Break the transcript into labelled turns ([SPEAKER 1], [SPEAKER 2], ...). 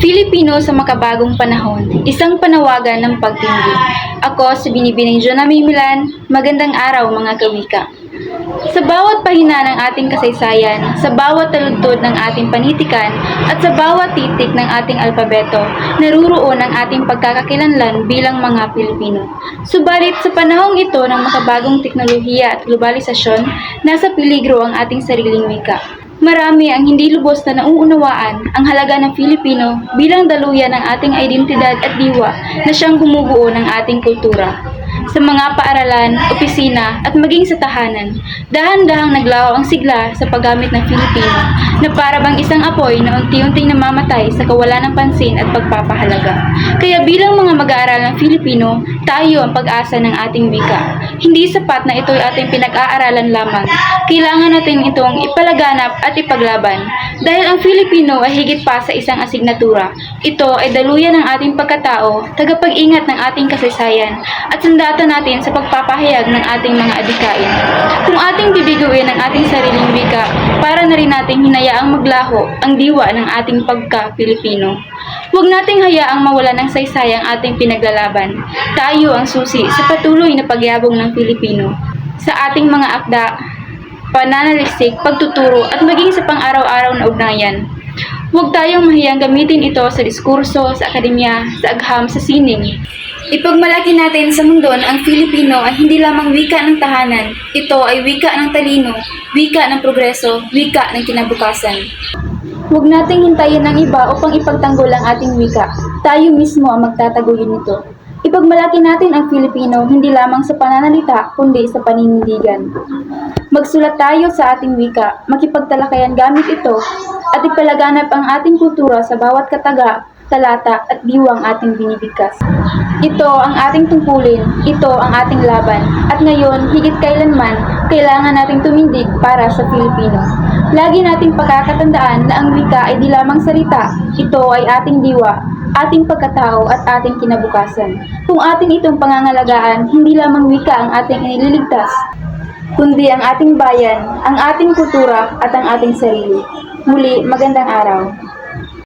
[SPEAKER 1] Filipino sa makabagong panahon, isang panawagan ng pagtindi. Ako si Binibining Jonah Mimilan, magandang araw mga kawika. Sa bawat pahina ng ating kasaysayan, sa bawat taludtod ng ating panitikan, at sa bawat titik ng ating alpabeto, naruroon ang ating pagkakakilanlan bilang mga Pilipino. Subalit sa panahong ito ng makabagong teknolohiya at globalisasyon, nasa peligro ang ating sariling wika. Marami ang hindi lubos na nauunawaan ang halaga ng Filipino bilang daluyan ng ating identidad at diwa na siyang bumubuo ng ating kultura. Sa mga paaralan, opisina at maging sa tahanan, dahan-dahang naglaho ang sigla sa paggamit ng Filipino na para bang isang apoy na unti-unting namamatay sa kawalan ng pansin at pagpapahalaga. Kaya bilang mga mag-aaral ng Filipino, tayo ang pag-asa ng ating wika. Hindi sapat na ito'y ating pinag-aaralan lamang. Kailangan natin itong ipalaganap at ipaglaban. Dahil ang Filipino ay higit pa sa isang asignatura. Ito ay daluyan ng ating pagkatao, tagapag-ingat ng ating kasaysayan, at sandata natin sa pagpapahayag ng ating mga adikain. Kung ating bibiguin ang ating sariling wika, para na rin nating hinayaang maglaho ang diwa ng ating pagka-Pilipino. Huwag nating hayaang mawala ng saysay ang ating pinaglalaban. Tayo ang susi sa patuloy na pagyabong ng Pilipino. Sa ating mga akda, pananalisik, pagtuturo at maging sa pang-araw-araw na ugnayan. Huwag tayong mahiyang gamitin ito sa diskurso, sa akademya, sa agham, sa sining. Ipagmalaki natin sa mundo na ang Filipino ay hindi lamang wika ng tahanan. Ito ay wika ng talino, wika ng progreso, wika ng kinabukasan. Huwag nating hintayin ng iba upang ipagtanggol ang ating wika. Tayo mismo ang magtataguyod nito. Ipagmalaki natin ang Filipino hindi lamang sa pananalita kundi sa paninindigan. Magsulat tayo sa ating wika, makipagtalakayan gamit ito, at ipalaganap ang ating kultura sa bawat kataga, talata at diwang ating binibigkas. Ito ang ating tungkulin, ito ang ating laban, at ngayon, higit kailanman, kailangan nating tumindig para sa Pilipino. Lagi nating pagkakatandaan na ang wika ay di lamang salita, ito ay ating diwa, ating pagkatao at ating kinabukasan. Kung atin itong pangangalagaan, hindi lamang wika ang ating iniligtas, kundi ang ating bayan, ang ating kultura at ang ating sarili. Muli, magandang araw.